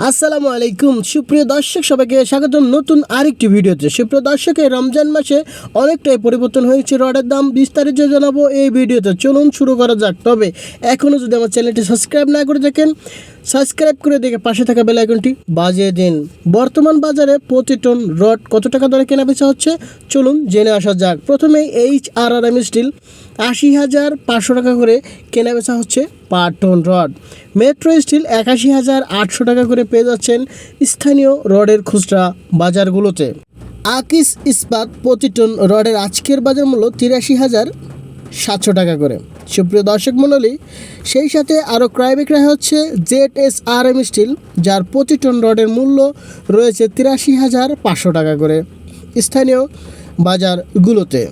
আসসালামু আলাইকুম। সুপ্রিয় দর্শক, সবাইকে স্বাগতম নতুন আরেকটি ভিডিওতে। সুপ্রিয় দর্শকের রমজান মাসে অনেকটাই পরিবর্তন হয়েছে রডের দাম। বিস্তারিত জানাব এই ভিডিওতে। চলুন শুরু করা যাক। তবে এখনও যদি আমার চ্যানেলটি সাবস্ক্রাইব না করে থাকেন সাবস্ক্রাইব করে দেখে পাশে থাকা বেল আইকনটি বাজিয়ে দিন। বর্তমান বাজারে প্রতি টন রড কত টাকা দরে কেনা বেচা হচ্ছে? চলুন জেনে আসা যাক। প্রথমে H R R M steel আশি হাজার পাঁচশো টাকা করে কেনা বেচা হচ্ছে per ton rod. Metro steel একাশি হাজার আটশো টাকা করে পেয়ে যাচ্ছেন স্থানীয় রডের খুচরা বাজারগুলোতে। আকিস ইস্পাত প্রতি টন রডের আজকের বাজার মূল্য তিরাশি হাজার সাতশো টাকা করে। সুপ্রিয় দর্শক মণ্ডলী, সেই সাথে আরও ক্রয় বিক্রয় হচ্ছে Z S R M steel, যার প্রতি টন রডের মূল্য রয়েছে তিরাশি হাজার পাঁচশো টাকা করে। স্থানীয় বাজারগুলোতে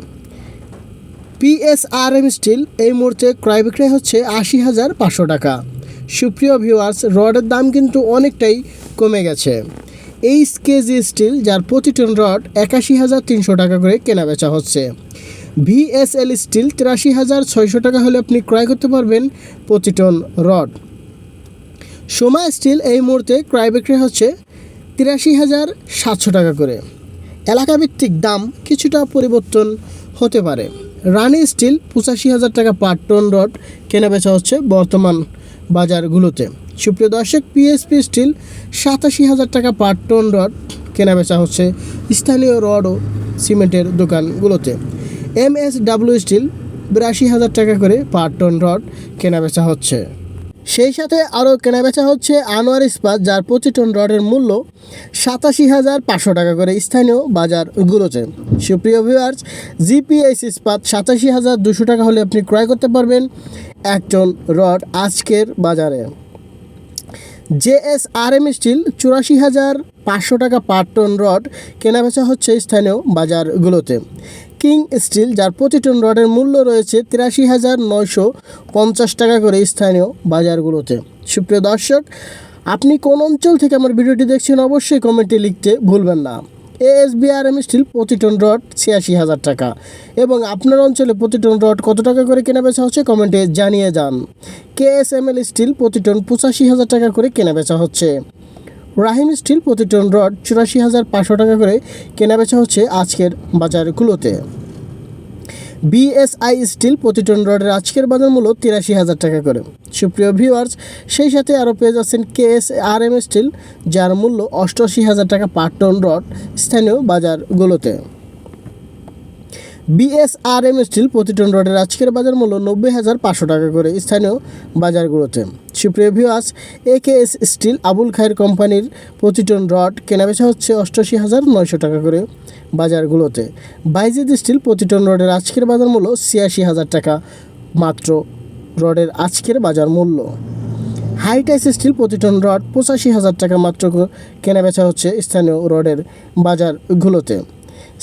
পিএসআরএম স্টিল এই মুহূর্তে ক্রয় বিক্রয় হচ্ছে আশি হাজার পাঁচশো টাকা। সুপ্রিয় ভিউয়ার্স, রডের দাম কিন্তু অনেকটাই কমে গেছে। এইচ কেজি স্টিল, যার প্রতি টন রড একাশি হাজার তিনশো টাকা করে কেনা বেচা হচ্ছে। ভিএসএল স্টিল তিরাশি হাজার ছয়শো টাকা হলে আপনি ক্রয় করতে পারবেন প্রতি টন রড। সোমা স্টিল এই মুহূর্তে ক্রয় বিক্রি হচ্ছে তিরাশি হাজার সাতশো টাকা করে। এলাকাভিত্তিক দাম কিছুটা পরিবর্তন হতে পারে। রানি স্টিল পঁচাশি হাজার টাকা পার টন রড কেনা বেচা হচ্ছে বর্তমান বাজারগুলোতে। সুপ্রিয় দর্শক পিএসপি স্টিল সাতাশি হাজার টাকা পার টন রড কেনা বেচা হচ্ছে স্থানীয় রড ও সিমেন্টের দোকানগুলোতে। এম এস ডাব্লিউ স্টিল বিরাশি হাজার টাকা করে পার টন রড কেনা বেচা হচ্ছে। সেই সাথে আরও কেনাবেচা হচ্ছে আনোয়ার ইস্পাত, যার প্রতি টন রডের মূল্য সাতাশি হাজার পাঁচশো টাকা করে স্থানীয় বাজারগুলোতে। সুপ্রিয় ভিউয়ার্স জিপিএস ইস্পাত সাতাশি হাজার দুশো টাকা হলে আপনি ক্রয় করতে পারবেন এক টন রড আজকের বাজারে। জেএস আর এম স্টিল চুরাশি হাজার পাঁচশো টাকা পার টন রড কেনাবেচা হচ্ছে স্থানীয় বাজারগুলোতে। কিং স্টিল, যার প্রতি টন রডের মূল্য রয়েছে তিরাশি হাজার নয়শো পঞ্চাশ টাকা করে স্থানীয় বাজারগুলোতে। সুপ্রিয় দর্শক, আপনি কোন অঞ্চল থেকে আমার ভিডিওটি দেখছেন অবশ্যই কমেন্টে লিখতে ভুলবেন না। এএসবিআরএম স্টিল প্রতি টন রড ছিয়াশি হাজার টাকা এবং আপনার অঞ্চলে প্রতি টন রড কত টাকা করে কেনা বেচা হচ্ছে কমেন্টে জানিয়ে যান। কেএসএমএল স্টিল প্রতি টন পঁচাশি হাজার টাকা করে কেনা বেচা হচ্ছে। রাহিম স্টিল প্রতি টন রড চুরাশি হাজার পাঁচশো টাকা করে কেনাবেচা হচ্ছে আজকের বাজারগুলোতে। বিএসআই স্টিল প্রতি টন রডের আজকের বাজার মূল্য তিরাশি হাজার টাকা করে। সুপ্রিয় ভিউয়ার্স, সেই সাথে আরও পেয়ে যাচ্ছেন K S R M steel, যার মূল্য অষ্টআশি হাজার টাকা পার টন রড স্থানীয় বাজারগুলোতে। বিএসআরএম স্টিল প্রতি টন রডের আজকের বাজার মূল্য নব্বই হাজার পাঁচশো টাকা করে স্থানীয় বাজারগুলোতে। সুপ্রিয় viewers S steel Abul Khair কোম্পানির প্রতি টন রড কেনাবেচা হচ্ছে অষ্টআশি হাজার নয়শো টাকা করে বাজারগুলোতে। বাইজিদ স্টিল প্রতি টন রডের আজকের বাজার মূল্য ছিয়াশি হাজার টাকা মাত্র রডের আজকের বাজার মূল্য। হাইটাইস স্টিল প্রতি টন রড পঁচাশি হাজার টাকা মাত্র কেনাবেচা হচ্ছে স্থানীয় রডের বাজারগুলোতে।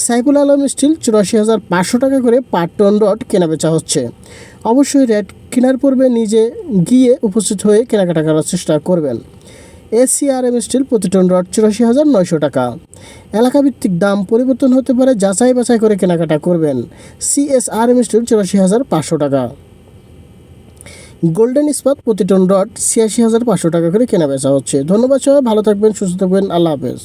সাইফুল আলম স্টিল চুরাশি হাজার পাঁচশো টাকা করে পার টন রড কেনাবেচা হচ্ছে। অবশ্যই রেট কেনার পূর্বে নিজে গিয়ে উপস্থিত হয়ে কেনাকাটা করার চেষ্টা করবেন। এসিআরএম স্টিল প্রতি টন রড চুরাশি হাজার নয়শো টাকা। এলাকাভিত্তিক দাম পরিবর্তন হতে পারে, যাচাই বাছাই করে কেনাকাটা করবেন। সিএসআরএম স্টিল চুরাশি হাজার পাঁচশো টাকা। গোল্ডেন ইস্পাত প্রতি টন রড ছিয়াশি হাজার পাঁচশো টাকা করে কেনা বেচা হচ্ছে। ধন্যবাদ সবাই, ভালো থাকবেন, সুস্থ থাকবেন, আল্লাহ হাফেজ।